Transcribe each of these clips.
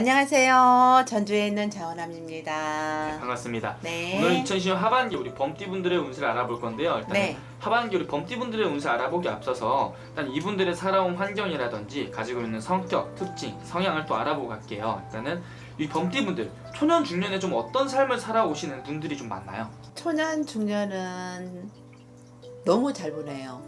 안녕하세요. 전주에 있는 자원함입니다. 반갑습니다. 네. 오늘 2020년 하반기 우리 범띠분들의 운세를 알아볼 건데요. 일단 네. 하반기 우리 범띠분들의 운세 알아보기 앞서서 일단 이분들의 살아온 환경이라든지 가지고 있는 성격, 특징, 성향을 또 알아보고 갈게요. 일단은 이 범띠분들 초년 중년에 좀 어떤 삶을 살아오시는 분들이 좀 많나요? 초년 중년은 너무 잘 보내요.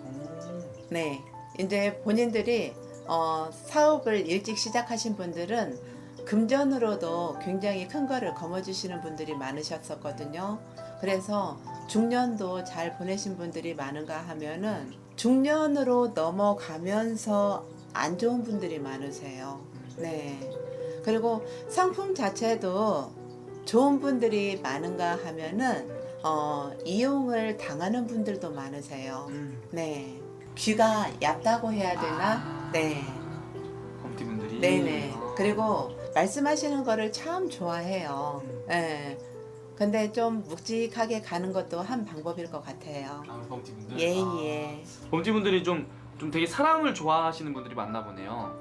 네. 이제 본인들이 어, 사업을 일찍 시작하신 분들은 금전으로도 굉장히 큰 거를 거머쥐시는 분들이 많으셨었거든요. 그래서 중년도 잘 보내신 분들이 많은가 하면은 중년으로 넘어가면서 안 좋은 분들이 많으세요. 네. 그리고 상품 자체도 좋은 분들이 많은가 하면은 어, 이용을 당하는 분들도 많으세요. 음. 네. 귀가 얕다고 해야 되나? 아. 네. 범띠분들이 네네. 어. 그리고 말씀하시는 거를 참 좋아해요. 음. 네. 근데 좀 묵직하게 가는 것도 한 방법일 것 같아요. 아, 범띠분들. 예, 아. 예. 범띠분들이 좀 좀 되게 사람을 좋아하시는 분들이 많나 보네요.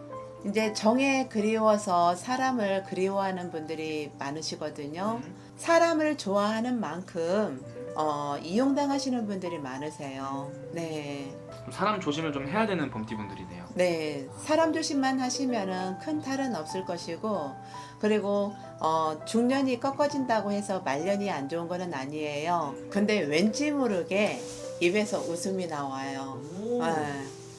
이제 정에 그리워서 사람을 그리워하는 분들이 많으시거든요. 음. 사람을 좋아하는 만큼 어, 이용당하시는 분들이 많으세요. 네. 좀 사람 조심을 좀 해야 되는 범띠분들이네요. 네, 사람 조심만 하시면은 큰 탈은 없을 것이고, 그리고 어, 중년이 꺾어진다고 해서 말년이 안 좋은 거는 아니에요. 근데 왠지 모르게 입에서 웃음이 나와요. 오. 아,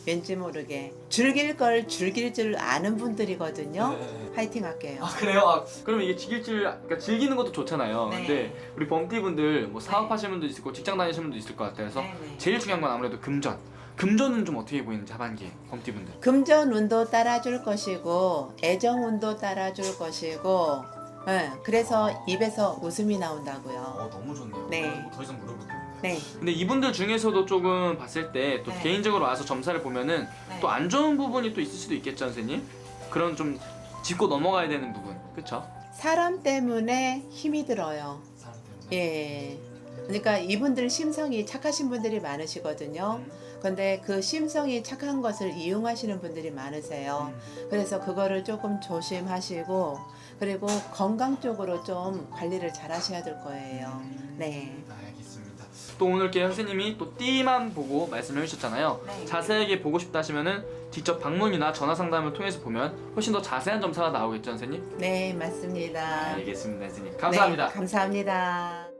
왠지 모르게 즐길 걸 즐길 줄 아는 분들이거든요. 네. 파이팅 할게요. 아 그래요? 아, 그러면 이게 즐길 줄 그러니까 즐기는 것도 좋잖아요. 네. 근데 우리 범띠 분들 뭐 사업하시는 분도 있을 거고 직장 다니시는 분도 있을 것 같아요. 그래서 네 네. 제일 중요한 건 아무래도 금전. 금전은 좀 어떻게 보이는지 하반기에 범띠 분들. 금전 운도 따라줄 것이고 애정 운도 따라줄 것이고, 예, 그래서 입에서 웃음이 나온다고요. 너무 좋네요. 네. 더 이상 물어볼 게 없네요. 네. 근데 이분들 중에서도 조금 봤을 때 또 네. 개인적으로 와서 점사를 보면은 네. 또 안 좋은 부분이 또 있을 수도 있겠죠, 선생님? 그런 좀 짚고 넘어가야 되는 부분, 그렇죠? 사람 때문에 힘이 들어요. 사람 때문에. 예. 그러니까 이분들 심성이 착하신 분들이 많으시거든요. 근데 그 심성이 착한 것을 이용하시는 분들이 많으세요. 그래서 그거를 조금 조심하시고 그리고 건강 쪽으로 좀 관리를 잘 하셔야 될 거예요. 네. 알겠습니다. 또 오늘 께 선생님이 또 띠만 보고 말씀해 주셨잖아요. 네. 자세하게 보고 싶다 하시면은 직접 방문이나 전화 상담을 통해서 보면 훨씬 더 자세한 점사가 나오겠죠, 선생님? 네, 맞습니다. 알겠습니다, 선생님. 감사합니다. 네, 감사합니다.